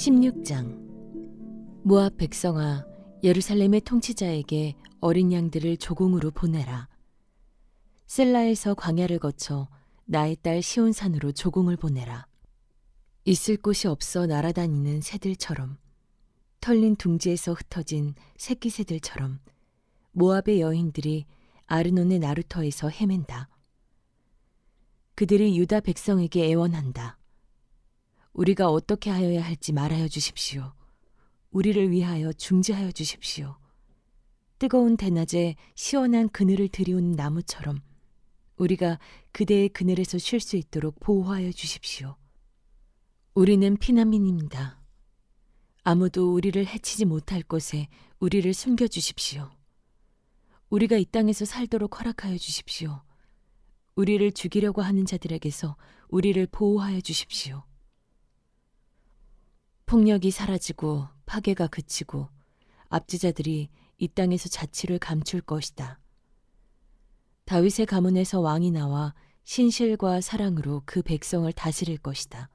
(16장) 모압 백성아 예루살렘의 통치자에게 어린 양들을 조공으로 보내라. 셀라에서 광야를 거쳐 나의 딸 시온산으로 조공을 보내라. 있을 곳이 없어 날아다니는 새들처럼 털린 둥지에서 흩어진 새끼 새들처럼 모압의 여인들이 아르논의 나루터에서 헤맨다. 그들이 유다 백성에게 애원한다. 우리가 어떻게 하여야 할지 말하여 주십시오. 우리를 위하여 중지하여 주십시오. 뜨거운 대낮에 시원한 그늘을 들이운 나무처럼 우리가 그대의 그늘에서 쉴 수 있도록 보호하여 주십시오. 우리는 피난민입니다. 아무도 우리를 해치지 못할 곳에 우리를 숨겨 주십시오. 우리가 이 땅에서 살도록 허락하여 주십시오. 우리를 죽이려고 하는 자들에게서 우리를 보호하여 주십시오. 폭력이 사라지고 파괴가 그치고 압제자들이 이 땅에서 자치를 감출 것이다. 다윗의 가문에서 왕이 나와 신실과 사랑으로 그 백성을 다스릴 것이다.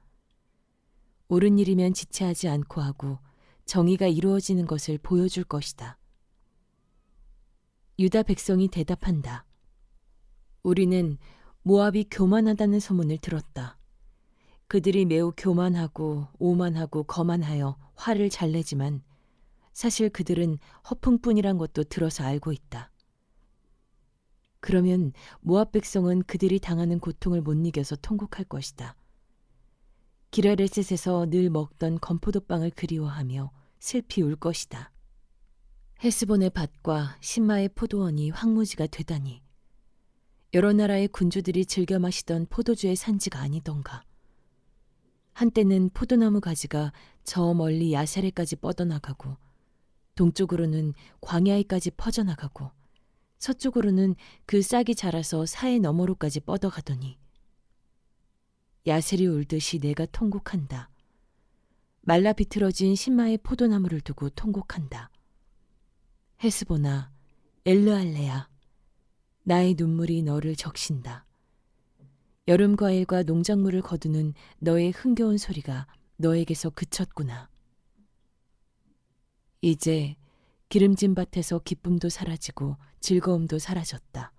옳은 일이면 지체하지 않고 하고 정의가 이루어지는 것을 보여줄 것이다. 유다 백성이 대답한다. 우리는 모압이 교만하다는 소문을 들었다. 그들이 매우 교만하고 오만하고 거만하여 화를 잘 내지만 사실 그들은 허풍뿐이란 것도 들어서 알고 있다. 그러면 모압 백성은 그들이 당하는 고통을 못 이겨서 통곡할 것이다. 기라레셋에서 늘 먹던 건포도빵을 그리워하며 슬피 울 것이다. 헤스본의 밭과 신마의 포도원이 황무지가 되다니 여러 나라의 군주들이 즐겨 마시던 포도주의 산지가 아니던가. 한때는 포도나무 가지가 저 멀리 야세레까지 뻗어나가고 동쪽으로는 광야에까지 퍼져나가고 서쪽으로는 그 싹이 자라서 사해 너머로까지 뻗어가더니 야셀이 울듯이 내가 통곡한다. 말라 비틀어진 신마의 포도나무를 두고 통곡한다. 헤스보나 엘르알레야 나의 눈물이 너를 적신다. 여름 과일과 농작물을 거두는 너의 흥겨운 소리가 너에게서 그쳤구나. 이제 기름진 밭에서 기쁨도 사라지고 즐거움도 사라졌다.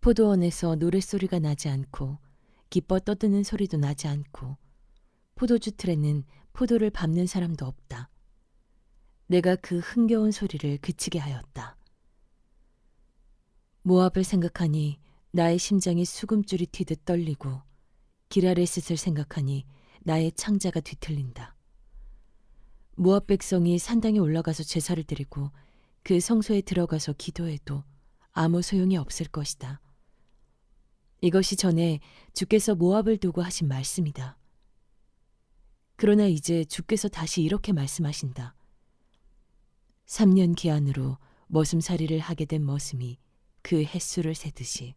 포도원에서 노랫소리가 나지 않고 기뻐 떠드는 소리도 나지 않고 포도주 틀에는 포도를 밟는 사람도 없다. 내가 그 흥겨운 소리를 그치게 하였다. 모압을 생각하니 나의 심장이 수금줄이 튀듯 떨리고 기라레셋을 생각하니 나의 창자가 뒤틀린다. 모압 백성이 산당에 올라가서 제사를 드리고 그 성소에 들어가서 기도해도 아무 소용이 없을 것이다. 이것이 전에 주께서 모압을 두고 하신 말씀이다. 그러나 이제 주께서 다시 이렇게 말씀하신다. 3년 기한으로 머슴살이를 하게 된 머슴이 그 횟수를 세듯이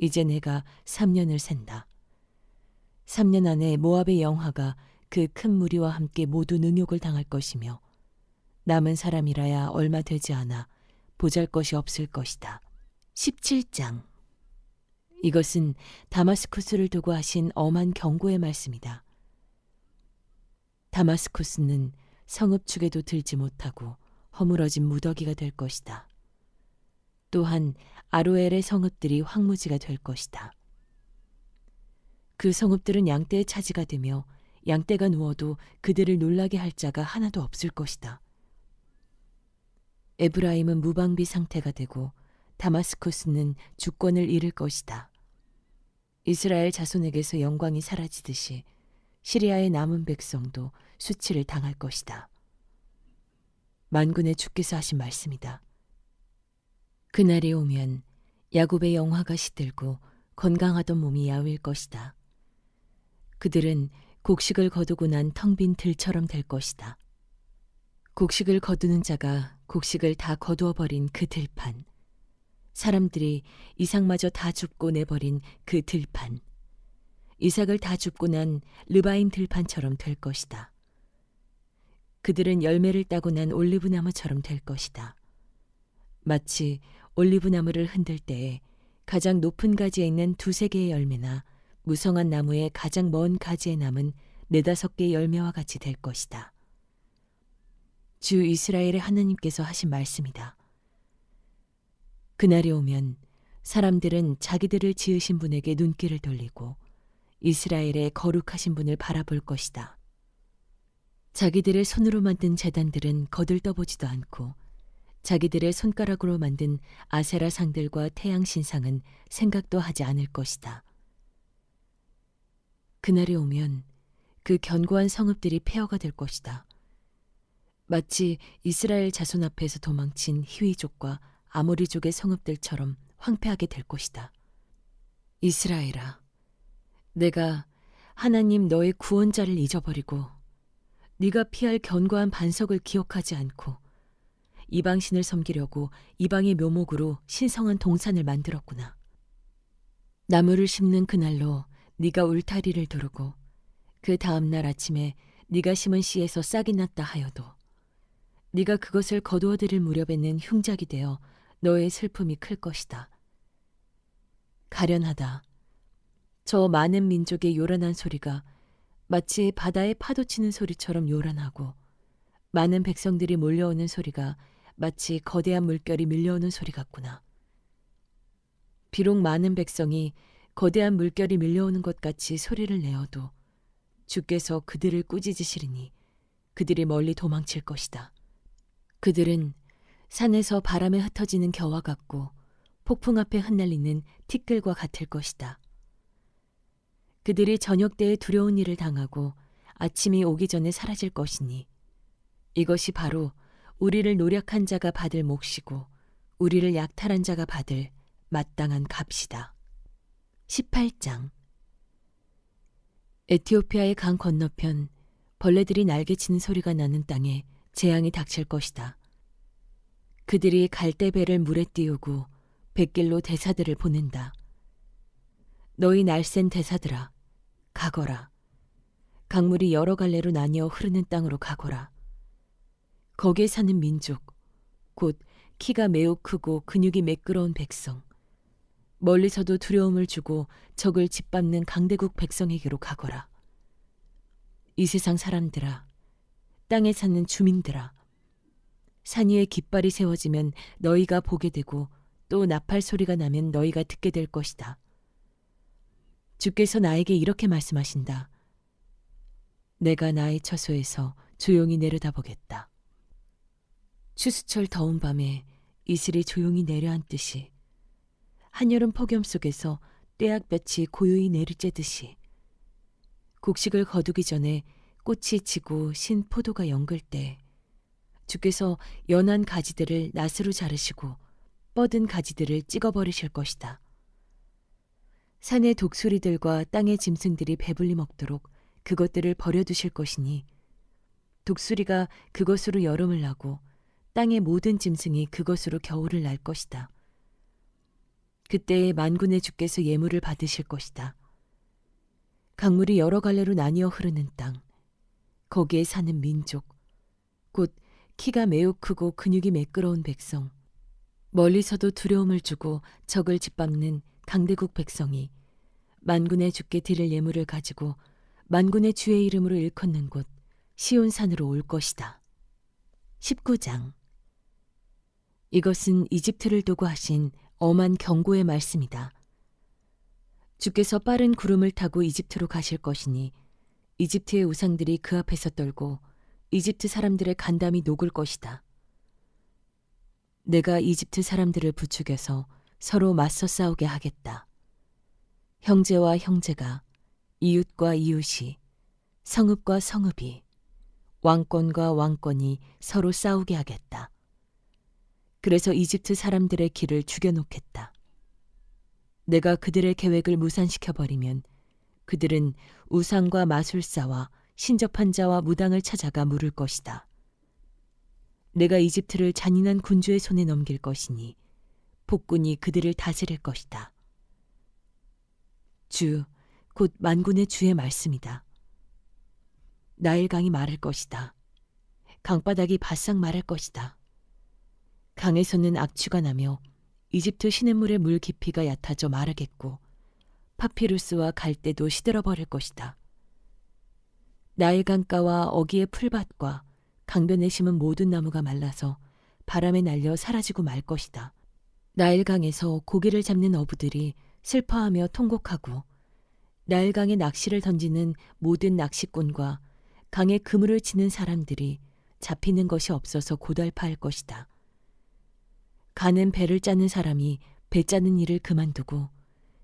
이제 내가 3년을 센다. 3년 안에 모압의 영화가 그 큰 무리와 함께 모두 능욕을 당할 것이며 남은 사람이라야 얼마 되지 않아 보잘 것이 없을 것이다. 17장 이것은 다마스쿠스를 두고 하신 엄한 경고의 말씀이다. 다마스쿠스는 성읍축에도 들지 못하고 허물어진 무더기가 될 것이다. 또한 아로엘의 성읍들이 황무지가 될 것이다. 그 성읍들은 양떼의 차지가 되며 양떼가 누워도 그들을 놀라게 할 자가 하나도 없을 것이다. 에브라임은 무방비 상태가 되고 다마스쿠스는 주권을 잃을 것이다. 이스라엘 자손에게서 영광이 사라지듯이 시리아의 남은 백성도 수치를 당할 것이다. 만군의 주께서 하신 말씀이다. 그날이 오면 야곱의 영화가 시들고 건강하던 몸이 야윌 것이다. 그들은 곡식을 거두고 난 텅 빈 들처럼 될 것이다. 곡식을 거두는 자가 곡식을 다 거두어 버린 그 들판. 사람들이 이삭마저 다 줍고 내버린 그 들판. 이삭을 다 줍고 난 르바임 들판처럼 될 것이다. 그들은 열매를 따고 난 올리브나무처럼 될 것이다. 마치 올리브나무를 흔들 때에 가장 높은 가지에 있는 두세 개의 열매나 무성한 나무의 가장 먼 가지에 남은 네다섯 개의 열매와 같이 될 것이다. 주 이스라엘의 하나님께서 하신 말씀이다. 그날이 오면 사람들은 자기들을 지으신 분에게 눈길을 돌리고 이스라엘의 거룩하신 분을 바라볼 것이다. 자기들의 손으로 만든 재단들은 거들떠보지도 않고 자기들의 손가락으로 만든 아세라 상들과 태양 신상은 생각도 하지 않을 것이다. 그날이 오면 그 견고한 성읍들이 폐허가 될 것이다. 마치 이스라엘 자손 앞에서 도망친 히위족과 아모리족의 성읍들처럼 황폐하게 될 것이다. 이스라엘아, 내가 하나님 너의 구원자를 잊어버리고 네가 피할 견고한 반석을 기억하지 않고 이방신을 섬기려고 이방의 묘목으로 신성한 동산을 만들었구나. 나무를 심는 그날로 네가 울타리를 두르고 그 다음 날 아침에 네가 심은 씨에서 싹이 났다 하여도 네가 그것을 거두어 들일 무렵에는 흉작이 되어 너의 슬픔이 클 것이다. 가련하다. 저 많은 민족의 요란한 소리가 마치 바다에 파도 치는 소리처럼 요란하고 많은 백성들이 몰려오는 소리가 마치 거대한 물결이 밀려오는 소리 같구나. 비록 많은 백성이 거대한 물결이 밀려오는 것 같이 소리를 내어도 주께서 그들을 꾸짖으시리니 그들이 멀리 도망칠 것이다. 그들은 산에서 바람에 흩어지는 겨와 같고 폭풍 앞에 흩날리는 티끌과 같을 것이다. 그들이 저녁 때에 두려운 일을 당하고 아침이 오기 전에 사라질 것이니 이것이 바로 우리를 노력한 자가 받을 몫이고 우리를 약탈한 자가 받을 마땅한 값이다. 18장 에티오피아의 강 건너편 벌레들이 날개 치는 소리가 나는 땅에 재앙이 닥칠 것이다. 그들이 갈대배를 물에 띄우고 백길로 대사들을 보낸다. 너희 날쌘 대사들아, 가거라. 강물이 여러 갈래로 나뉘어 흐르는 땅으로 가거라. 거기에 사는 민족, 곧 키가 매우 크고 근육이 매끄러운 백성, 멀리서도 두려움을 주고 적을 짓밟는 강대국 백성에게로 가거라. 이 세상 사람들아, 땅에 사는 주민들아, 산 위에 깃발이 세워지면 너희가 보게 되고 또 나팔 소리가 나면 너희가 듣게 될 것이다. 주께서 나에게 이렇게 말씀하신다. 내가 나의 처소에서 조용히 내려다보겠다. 추수철 더운 밤에 이슬이 조용히 내려앉듯이 한여름 폭염 속에서 떼약볕이 고요히 내리쬐듯이 곡식을 거두기 전에 꽃이 지고 신 포도가 연글 때 주께서 연한 가지들을 낫으로 자르시고 뻗은 가지들을 찍어버리실 것이다. 산의 독수리들과 땅의 짐승들이 배불리 먹도록 그것들을 버려두실 것이니 독수리가 그것으로 여름을 나고 땅의 모든 짐승이 그것으로 겨울을 날 것이다. 그때에 만군의 주께서 예물을 받으실 것이다. 강물이 여러 갈래로 나뉘어 흐르는 땅, 거기에 사는 민족, 곧 키가 매우 크고 근육이 매끄러운 백성, 멀리서도 두려움을 주고 적을 짓밟는 강대국 백성이 만군의 주께 드릴 예물을 가지고 만군의 주의 이름으로 일컫는 곳 시온산으로 올 것이다. 19장 이것은 이집트를 두고 하신 엄한 경고의 말씀이다. 주께서 빠른 구름을 타고 이집트로 가실 것이니 이집트의 우상들이 그 앞에서 떨고 이집트 사람들의 간담이 녹을 것이다. 내가 이집트 사람들을 부추겨서 서로 맞서 싸우게 하겠다. 형제와 형제가, 이웃과 이웃이, 성읍과 성읍이, 왕권과 왕권이 서로 싸우게 하겠다. 그래서 이집트 사람들의 길을 죽여놓겠다. 내가 그들의 계획을 무산시켜 버리면 그들은 우상과 마술사와 신접한 자와 무당을 찾아가 물을 것이다. 내가 이집트를 잔인한 군주의 손에 넘길 것이니 폭군이 그들을 다스릴 것이다. 주, 곧 만군의 주의 말씀이다. 나일강이 마를 것이다. 강바닥이 바싹 마를 것이다. 강에서는 악취가 나며 이집트 시냇물의 물 깊이가 얕아져 마르겠고 파피루스와 갈대도 시들어 버릴 것이다. 나일 강가와 어기의 풀밭과 강변에 심은 모든 나무가 말라서 바람에 날려 사라지고 말 것이다. 나일강에서 고기를 잡는 어부들이 슬퍼하며 통곡하고 나일강에 낚시를 던지는 모든 낚시꾼과 강에 그물을 치는 사람들이 잡히는 것이 없어서 고달파할 것이다. 가는 배를 짜는 사람이 배 짜는 일을 그만두고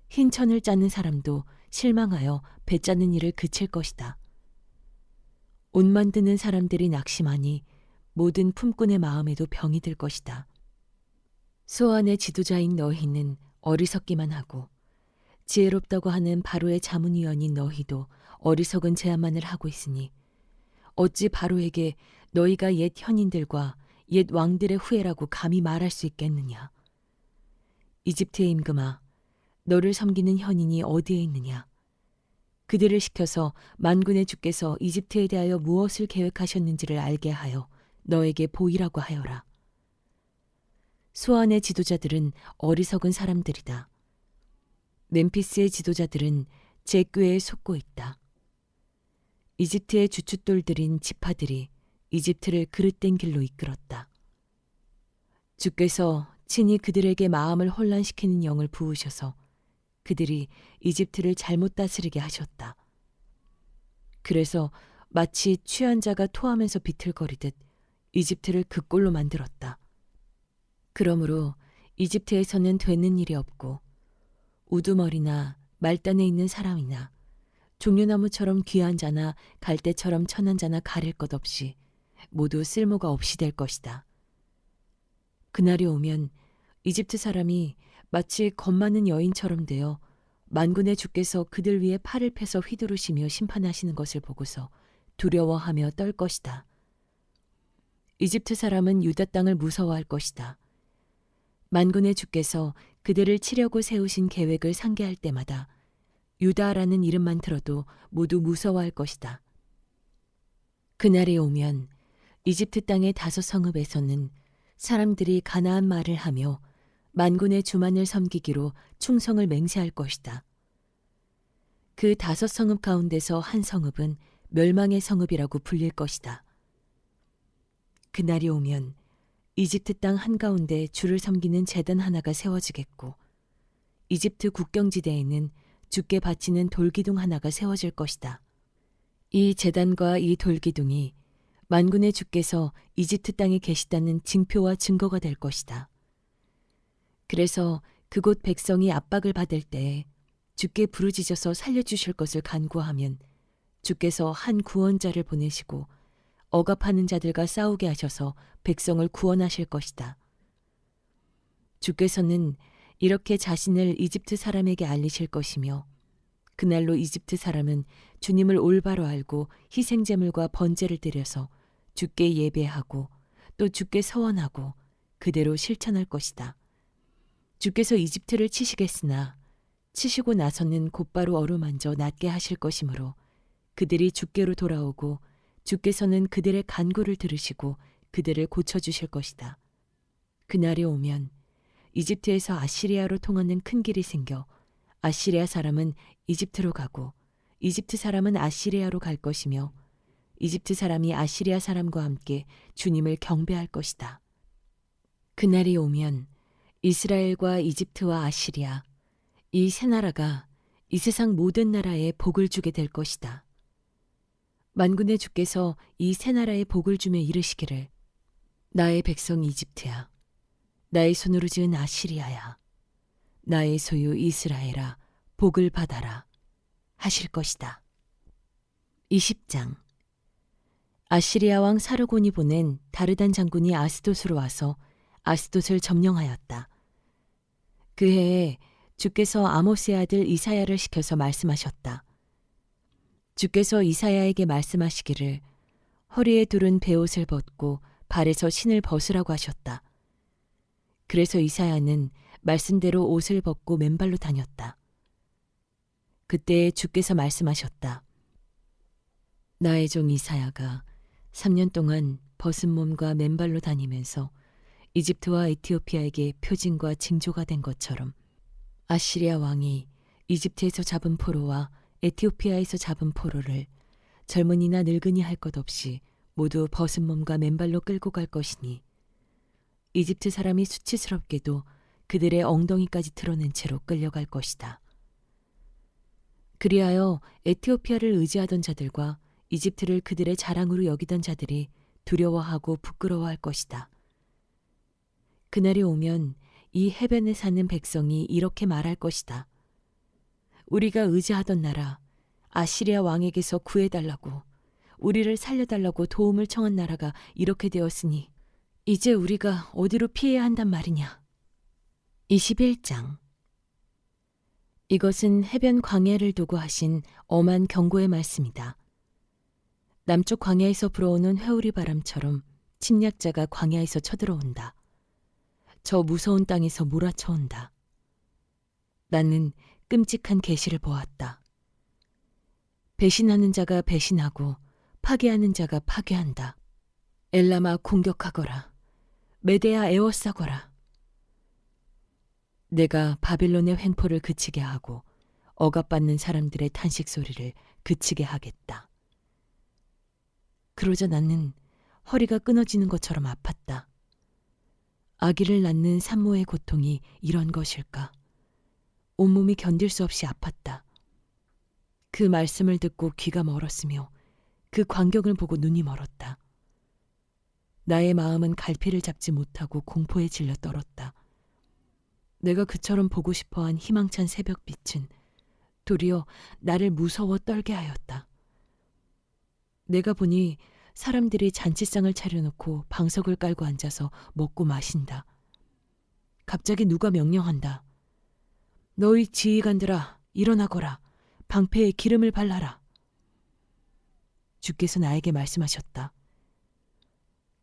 흰 천을 짜는 사람도 실망하여 배 짜는 일을 그칠 것이다. 옷 만드는 사람들이 낙심하니 모든 품꾼의 마음에도 병이 들 것이다. 소환의 지도자인 너희는 어리석기만 하고 지혜롭다고 하는 바로의 자문위원인 너희도 어리석은 제안만을 하고 있으니 어찌 바로에게 너희가 옛 현인들과 옛 왕들의 후예라고 감히 말할 수 있겠느냐. 이집트의 임금아, 너를 섬기는 현인이 어디에 있느냐. 그들을 시켜서 만군의 주께서 이집트에 대하여 무엇을 계획하셨는지를 알게 하여 너에게 보이라고 하여라. 수원의 지도자들은 어리석은 사람들이다. 멤피스의 지도자들은 제 꾀에 속고 있다. 이집트의 주춧돌들인 지파들이 이집트를 그릇된 길로 이끌었다. 주께서 친히 그들에게 마음을 혼란시키는 영을 부으셔서 그들이 이집트를 잘못 다스리게 하셨다. 그래서 마치 취한 자가 토하면서 비틀거리듯 이집트를 그 꼴로 만들었다. 그러므로 이집트에서는 되는 일이 없고 우두머리나 말단에 있는 사람이나 종려나무처럼 귀한 자나 갈대처럼 천한 자나 가릴 것 없이 모두 쓸모가 없이 될 것이다. 그날이 오면 이집트 사람이 마치 겁 많은 여인처럼 되어 만군의 주께서 그들 위에 팔을 펴서 휘두르시며 심판하시는 것을 보고서 두려워하며 떨 것이다. 이집트 사람은 유다 땅을 무서워할 것이다. 만군의 주께서 그들을 치려고 세우신 계획을 상기할 때마다 유다라는 이름만 들어도 모두 무서워할 것이다. 그날이 오면 이집트 땅의 다섯 성읍에서는 사람들이 가나안 말을 하며 만군의 주만을 섬기기로 충성을 맹세할 것이다. 그 다섯 성읍 가운데서 한 성읍은 멸망의 성읍이라고 불릴 것이다. 그날이 오면 이집트 땅 한가운데 주를 섬기는 재단 하나가 세워지겠고 이집트 국경지대에는 주께 바치는 돌기둥 하나가 세워질 것이다. 이 재단과 이 돌기둥이 만군의 주께서 이집트 땅에 계시다는 징표와 증거가 될 것이다. 그래서 그곳 백성이 압박을 받을 때 주께 부르짖어서 살려주실 것을 간구하면 주께서 한 구원자를 보내시고 억압하는 자들과 싸우게 하셔서 백성을 구원하실 것이다. 주께서는 이렇게 자신을 이집트 사람에게 알리실 것이며 그날로 이집트 사람은 주님을 올바로 알고 희생 제물과 번제를 드려서 주께 예배하고 또 주께 서원하고 그대로 실천할 것이다. 주께서 이집트를 치시겠으나 치시고 나서는 곧바로 어루만져 낫게 하실 것이므로 그들이 주께로 돌아오고 주께서는 그들의 간구를 들으시고 그들을 고쳐주실 것이다. 그날이 오면 이집트에서 아시리아로 통하는 큰 길이 생겨 아시리아 사람은 이집트로 가고 이집트 사람은 아시리아로 갈 것이며 이집트 사람이 아시리아 사람과 함께 주님을 경배할 것이다. 그날이 오면 이스라엘과 이집트와 아시리아 이 세 나라가 이 세상 모든 나라에 복을 주게 될 것이다. 만군의 주께서 이 세 나라에 복을 주며 이르시기를 나의 백성 이집트야 나의 손으로 지은 아시리아야 나의 소유 이스라엘아 복을 받아라 하실 것이다. 20장 아시리아 왕 사르곤이 보낸 다르단 장군이 아스돗으로 와서 아스돗을 점령하였다. 그 해에 주께서 아모스의 아들 이사야를 시켜서 말씀하셨다. 주께서 이사야에게 말씀하시기를 허리에 두른 베옷을 벗고 발에서 신을 벗으라고 하셨다. 그래서 이사야는 말씀대로 옷을 벗고 맨발로 다녔다. 그때 주께서 말씀하셨다. 나의 종 이사야가 3년 동안 벗은 몸과 맨발로 다니면서 이집트와 에티오피아에게 표징과 징조가 된 것처럼 아시리아 왕이 이집트에서 잡은 포로와 에티오피아에서 잡은 포로를 젊은이나 늙은이 할 것 없이 모두 벗은 몸과 맨발로 끌고 갈 것이니 이집트 사람이 수치스럽게도 그들의 엉덩이까지 드러낸 채로 끌려갈 것이다. 그리하여 에티오피아를 의지하던 자들과 이집트를 그들의 자랑으로 여기던 자들이 두려워하고 부끄러워할 것이다. 그날이 오면 이 해변에 사는 백성이 이렇게 말할 것이다. 우리가 의지하던 나라, 아시리아 왕에게서 구해달라고, 우리를 살려달라고 도움을 청한 나라가 이렇게 되었으니, 이제 우리가 어디로 피해야 한단 말이냐. 21장 이것은 해변 광야를 두고 하신 엄한 경고의 말씀이다. 남쪽 광야에서 불어오는 회오리 바람처럼 침략자가 광야에서 쳐들어온다. 저 무서운 땅에서 몰아쳐온다. 나는 끔찍한 계시를 보았다. 배신하는 자가 배신하고 파괴하는 자가 파괴한다. 엘라마 공격하거라. 메데아 에워싸거라. 내가 바빌론의 횡포를 그치게 하고 억압받는 사람들의 탄식 소리를 그치게 하겠다. 그러자 나는 허리가 끊어지는 것처럼 아팠다. 아기를 낳는 산모의 고통이 이런 것일까? 온몸이 견딜 수 없이 아팠다. 그 말씀을 듣고 귀가 멀었으며 그 광경을 보고 눈이 멀었다. 나의 마음은 갈피를 잡지 못하고 공포에 질려 떨었다. 내가 그처럼 보고 싶어한 희망찬 새벽빛은 도리어 나를 무서워 떨게 하였다. 내가 보니 사람들이 잔치상을 차려놓고 방석을 깔고 앉아서 먹고 마신다. 갑자기 누가 명령한다. 너희 지휘관들아, 일어나거라. 방패에 기름을 발라라. 주께서 나에게 말씀하셨다.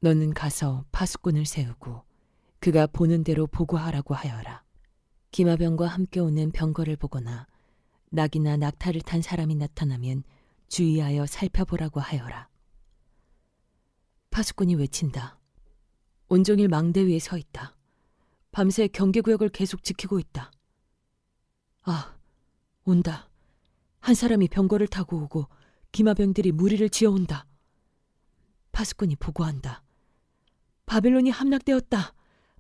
너는 가서 파수꾼을 세우고 그가 보는 대로 보고하라고 하여라. 기마병과 함께 오는 병거를 보거나 낙이나 낙타를 탄 사람이 나타나면 주의하여 살펴보라고 하여라. 파수꾼이 외친다. 온종일 망대 위에 서 있다. 밤새 경계구역을 계속 지키고 있다. 아, 온다. 한 사람이 병거를 타고 오고 기마병들이 무리를 지어온다. 파수꾼이 보고한다. 바벨론이 함락되었다.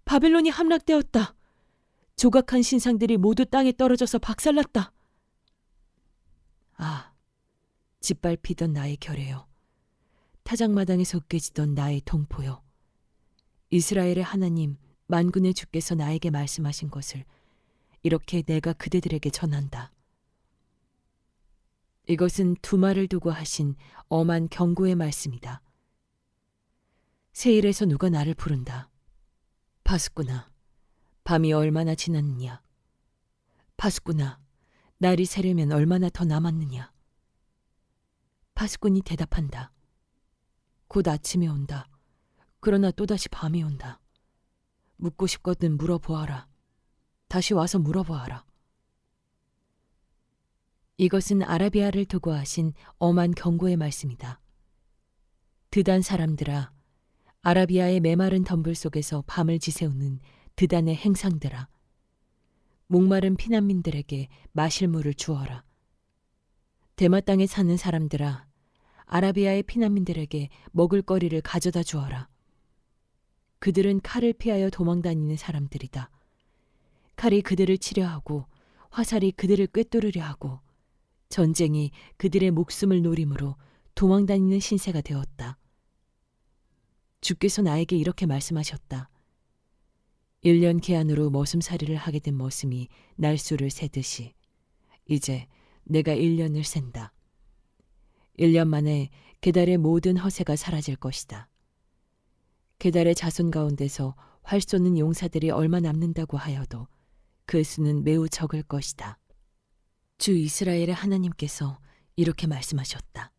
바벨론이 함락되었다. 조각한 신상들이 모두 땅에 떨어져서 박살났다. 아, 짓밟히던 나의 결애요. 타작마당에서 으깨지던 나의 동포요. 이스라엘의 하나님 만군의 주께서 나에게 말씀하신 것을 이렇게 내가 그대들에게 전한다. 이것은 두 말을 두고 하신 엄한 경고의 말씀이다. 세일에서 누가 나를 부른다. 파수꾼아, 밤이 얼마나 지났느냐? 파수꾼아, 날이 새려면 얼마나 더 남았느냐? 파수꾼이 대답한다. 곧 아침이 온다. 그러나 또다시 밤이 온다. 묻고 싶거든 물어보아라. 다시 와서 물어보아라. 이것은 아라비아를 두고 하신 엄한 경고의 말씀이다. 드단 사람들아, 아라비아의 메마른 덤불 속에서 밤을 지새우는 드단의 행상들아. 목마른 피난민들에게 마실 물을 주어라. 대마 땅에 사는 사람들아, 아라비아의 피난민들에게 먹을 거리를 가져다 주어라. 그들은 칼을 피하여 도망다니는 사람들이다. 칼이 그들을 치려 하고 화살이 그들을 꿰뚫으려 하고 전쟁이 그들의 목숨을 노림으로 도망다니는 신세가 되었다. 주께서 나에게 이렇게 말씀하셨다. 1년 기한으로 머슴살이를 하게 된 머슴이 날수를 세듯이 이제 내가 1년을 센다. 1년 만에 게달의 모든 허세가 사라질 것이다. 게달의 자손 가운데서 활 쏘는 용사들이 얼마 남는다고 하여도 그 수는 매우 적을 것이다. 주 이스라엘의 하나님께서 이렇게 말씀하셨다.